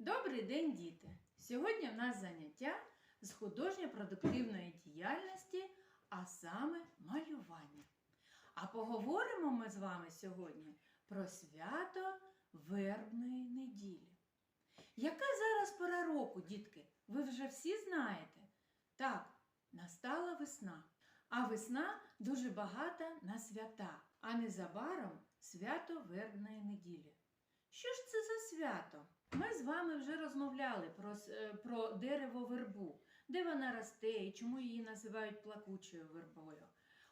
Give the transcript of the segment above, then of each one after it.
Добрий день, діти! Сьогодні в нас заняття з художньо-продуктивної діяльності, а саме малювання. А поговоримо ми з вами сьогодні про свято Вербної неділі. Яка зараз пора року, дітки? Ви вже всі знаєте? Так, настала весна. А весна дуже багата на свята, а незабаром свято Вербної неділі. Що ж це за свято? Ми з вами вже розмовляли про, е, про дерево вербу, де вона росте і чому її називають плакучою вербою.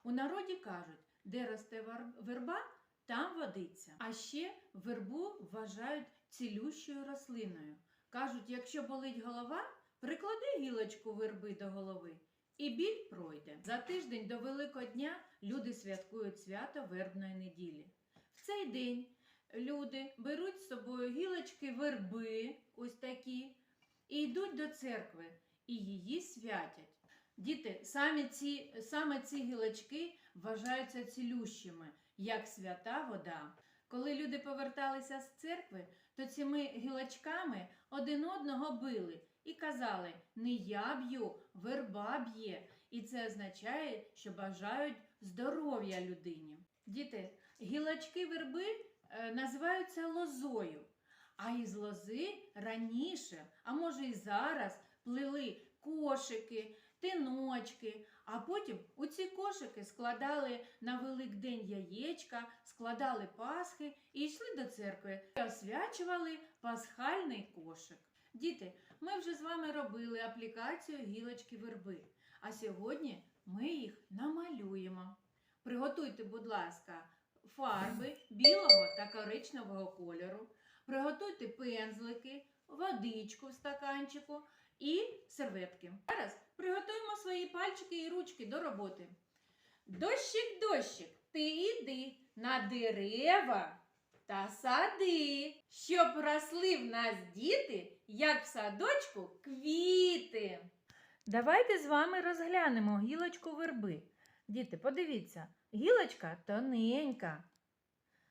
У народі кажуть, де росте верба, там водиться. А ще вербу вважають цілющою рослиною. Кажуть, якщо болить голова, приклади гілочку верби до голови, і біль пройде. За тиждень до Великого дня люди святкують свято вербної неділі. В цей день люди беруть з собою гілочки верби, ось такі, і йдуть до церкви, і її святять. Діти, самі ці, саме ці гілочки вважаються цілющими, як свята вода. Коли люди поверталися з церкви, то цими гілочками один одного били і казали: не я б'ю, верба б'є. І це означає, що бажають здоров'я людині. Діти, гілочки верби називаються лозою. А із лози раніше, а може і зараз, плели кошики, тиночки, а потім у ці кошики складали на Великдень яєчка, складали пасхи і йшли до церкви і освячували пасхальний кошик. Діти, ми вже з вами робили аплікацію гілочки верби, а сьогодні ми їх намалюємо. Приготуйте, будь ласка, фарби білого та коричневого кольору. Приготуйте пензлики, водичку в стаканчику і серветки. Зараз приготуємо свої пальчики і ручки до роботи. Дощик, дощик, ти іди на дерева та сади, щоб росли в нас діти, як в садочку, квіти. Давайте з вами розглянемо гілочку верби. Діти, подивіться, гілочка тоненька.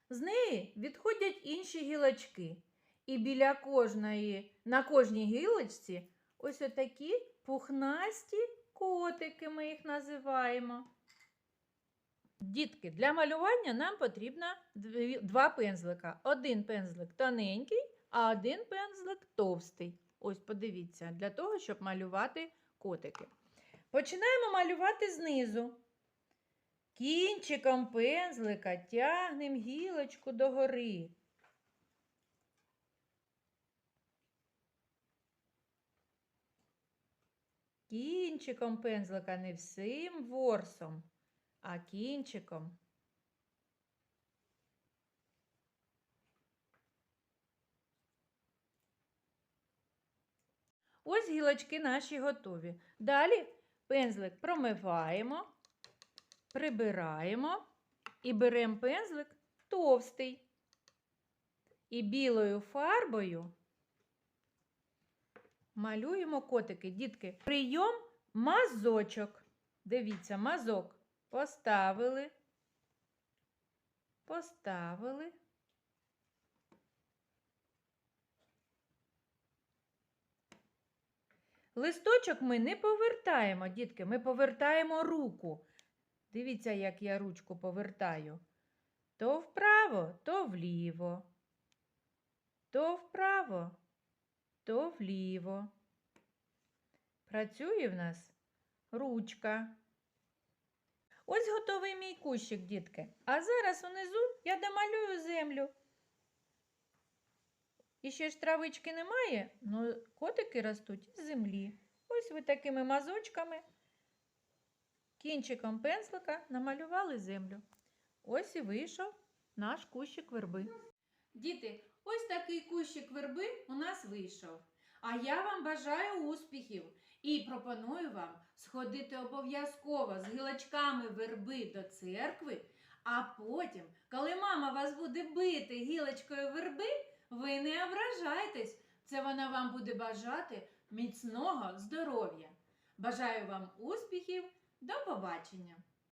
З неї відходять інші гілочки. І біля кожної, на кожній гілочці ось отакі пухнасті котики, ми їх називаємо. Дітки, для малювання нам потрібно два пензлика. Один пензлик тоненький, а один пензлик товстий. Ось подивіться, для того, щоб малювати котики. Починаємо малювати знизу. Кінчиком пензлика тягнемо гілочку догори. Кінчиком пензлика не всім ворсом, а кінчиком. Ось гілочки наші готові. Далі пензлик промиваємо, прибираємо і беремо пензлик товстий. І білою фарбою малюємо котики. Дітки, прийом мазочок. Дивіться, мазок. Поставили. Поставили. Листочок ми не повертаємо, дітки, ми повертаємо руку. Дивіться, як я ручку повертаю. То вправо, то вліво. То вправо, то вліво. Працює в нас ручка. Ось готовий мій кущик, дітки. А зараз унизу я домалюю землю. І ще ж травички немає, але котики ростуть з землі. Ось ви такими мазочками, кінчиком пензлика намалювали землю. Ось і вийшов наш кущик верби. Діти, ось такий кущик верби у нас вийшов. А я вам бажаю успіхів і пропоную вам сходити обов'язково з гілочками верби до церкви, а потім, коли мама вас буде бити гілочкою верби, ви не ображайтесь. Це вона вам буде бажати міцного здоров'я. Бажаю вам успіхів. До побачення!